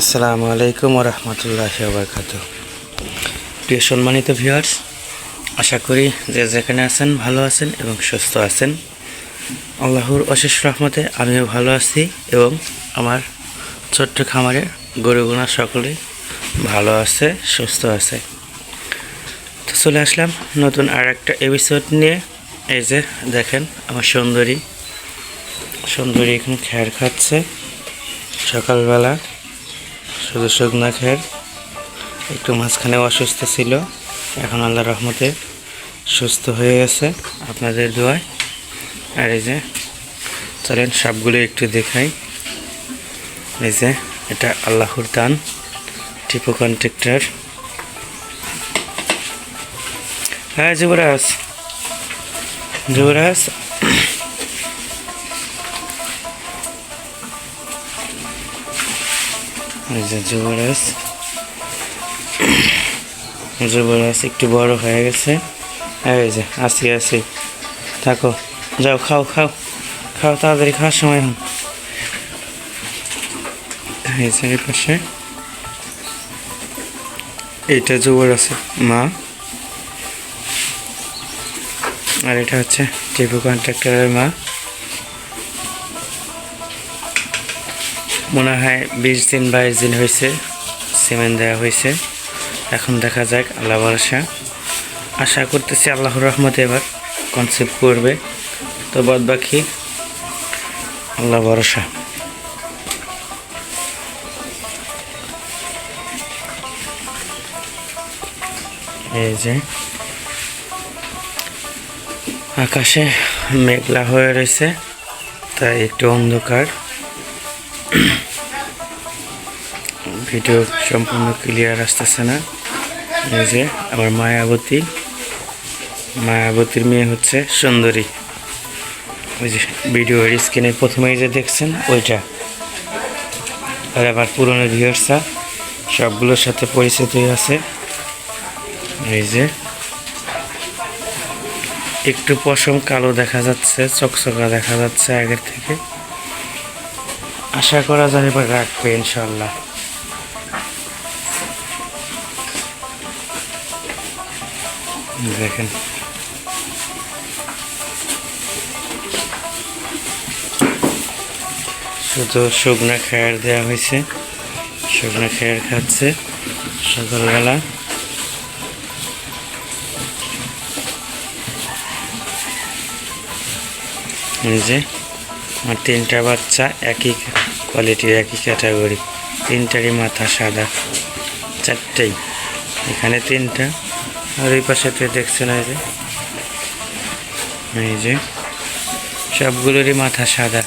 আসসালামু আলাইকুম রহমতুল্লাহ বরকাত প্রিয় সম্মানিত ভিউয়ার্স আশা করি যে যেখানে আছেন ভালো আছেন এবং সুস্থ আছেন। আল্লাহর অশেষ রহমতে আমিও ভালো আছি এবং আমার ছোট্ট খামারের গরুগুনা সকলে ভালো আছে, সুস্থ আছে। তো চলে আসলাম নতুন আর একটা এপিসোড নিয়ে। এই যে দেখেন আমার সুন্দরী। সুন্দরী এখানে খ্যার খাচ্ছে। সকালবেলা শুধু শুকনা খের একটু মাঝখানে অসুস্থ ছিল। এখন আল্লাহ রহমতে সুস্থ হয়ে গেছে আপনাদের দোয়ায়। আর এই যে, চলেন সবগুলো একটু দেখাই। এই যে, এটা আল্লাহর দান, টিপো কন্ট্রাক্টর। হ্যাঁ যুবরাজ। যুবরাজ এই যুবরাজ। যুবরাজ একটু বড় হয়ে গেছে। এই যে, আসি আসি। থাকো। যাও, খাও খাও। খাও, তাড়াতাড়ি খাওয়ার সময় হন। এই যে পাশে। এইটা যুবর আছে মা। আর এটা হচ্ছে টিপু কন্ট্রাক্টরের মা। মনে হয় বিশ দিন বাইশ দিন হয়েছে, সিমেন্ট দেওয়া হয়েছে। এখন দেখা যাক আল্লাহ ভরসা। আশা করতেছি আল্লাহর রহমতে এবার কনসেপ্ট করবে। তো বাদ বাকি আল্লাহ ভরসা। এই যে, আকাশে মেঘলা হয়ে রয়েছে, তাই একটু অন্ধকার। ভিডিও সম্পূর্ণ ক্লিয়ার আসতেছে না। এই যে আমার মায়াবতী। মায়াবতীর মেয়ে হচ্ছে সুন্দরী। ওই যে ভিডিওর স্ক্রিনে প্রথমেই যে দেখছেন, ওইটা। আর আবার পুরনো ভিউয়ার্সা সবগুলোর সাথে পরিচিতই আছে। এই যে। একটু পশম কালো দেখা যাচ্ছে, চকচকা দেখা যাচ্ছে আগের থেকে। আশা করা যায় এবার রাখবে ইনশাল্লাহ দেখেন। শুধু শুকনা খায়ার দেওয়া হয়েছে। শুকনা খায়ার খাচ্ছে সকালবেলা। যে আমার তিনটা বাচ্চা একই কোয়ালিটির একই ক্যাটাগরি তিনটারই মাথা সাদা, চারটেই। এখানে তিনটা। আর ওই পাশেতে দেখছেন এই যে এই যে সবগুলোরই মাথা সাদা।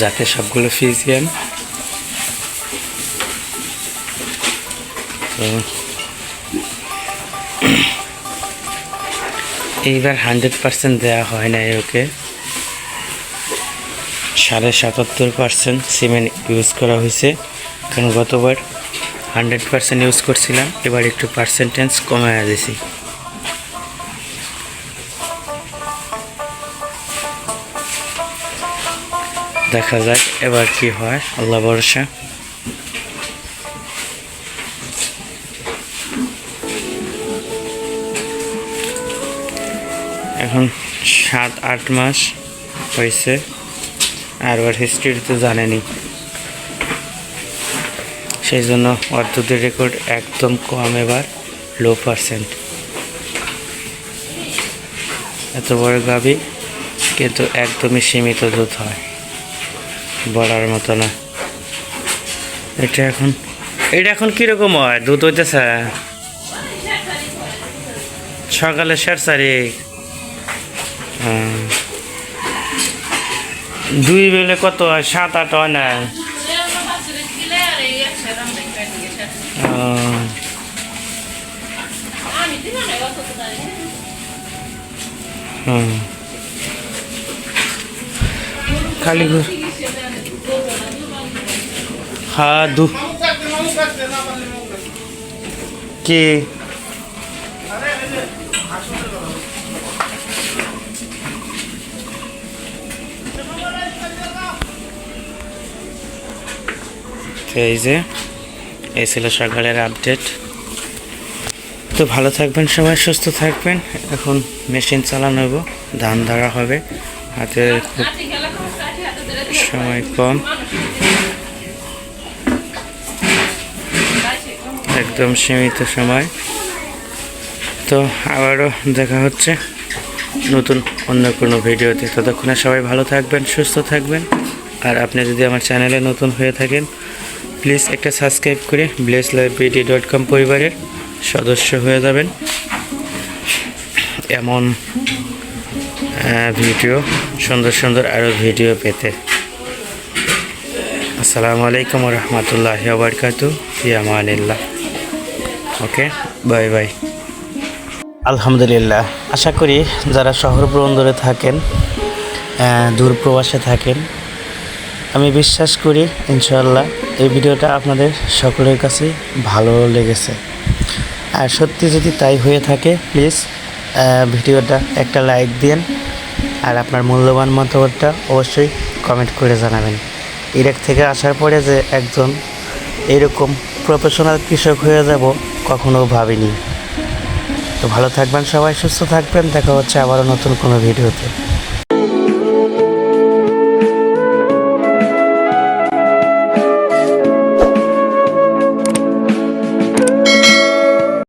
যাতে সবগুলো ফিজিয়ান। এইবার হান্ড্রেড পার্সেন্ট দেওয়া হয় না ওকে। সাড়ে সাতাত্তর পার্সেন্ট সিমেন্ট ইউজ করা হয়েছে। কারণ গতবার হান্ড্রেড পার্সেন্ট ইউজ করছিলাম, এবার একটু পার্সেন্টেজ কমে দিয়েছি দেখা যাক এবার কি হয়, আল্লাহ ভরসা। এখন সাত আট মাস হয়েছে, আর ওর হিস্ট্রি তো জানেনি সেই জন্য দুধের রেকর্ড একদম কম এবার লো পার্সেন্ট এত বড় গাবি কিন্তু একদমই সীমিত দুধ হয়, বলার মতো না। এটা এখন এটা এখন কীরকম হয়? দুধ হইতেছে? সকালে শেষ তারিখ। দুই বেলে কত হয়? সাত, আট হয় না। খালি হ্যাঁ দু কে এই যে এই ছিল সকালের আপডেট। তো ভালো থাকবেন সবাই, সুস্থ থাকবেন। এখন মেশিন চালানো হব, ধান ধরা হবে। হাতে খুব সময় কম। একদম সীমিত সময়। তো আবারও দেখা হচ্ছে নতুন অন্য কোনো ভিডিওতে। ততক্ষণে সবাই ভালো থাকবেন, সুস্থ থাকবেন। আর আপনি যদি আমার চ্যানেলে নতুন হয়ে থাকেন প্লিজ একটা সাবস্ক্রাইব করে ব্লেস লাইব্রেরি ডট কম পরিবারের সদস্য হয়ে যাবেন। এমন ভিডিও, সুন্দর সুন্দর আরও ভিডিও পেতে। আসসালামু আলাইকুম রহমতুল্লাহ বারকাতু ইয়ামানিল্লাহ। ওকে, বাই বাই। আলহামদুলিল্লাহ। আশা করি যারা শহর বন্দরে থাকেন দূর প্রবাসে থাকেন আমি বিশ্বাস করি ইনশাল্লাহ এই ভিডিওটা আপনাদের সকলের কাছে ভালো লেগেছে। আর সত্যি যদি তাই হয়ে থাকে প্লিজ ভিডিওটা একটা লাইক দিন আর আপনার মূল্যবান মতামতটা অবশ্যই কমেন্ট করে জানাবেন। ইরাক থেকে আসার পরে যে একজন এরকম প্রফেশনাল কৃষক হয়ে যাব, কখনো ভাবিনি। তো ভালো থাকবেন সবাই, সুস্থ থাকবেন, দেখা হচ্ছে আবারও নতুন কোনো ভিডিওতে।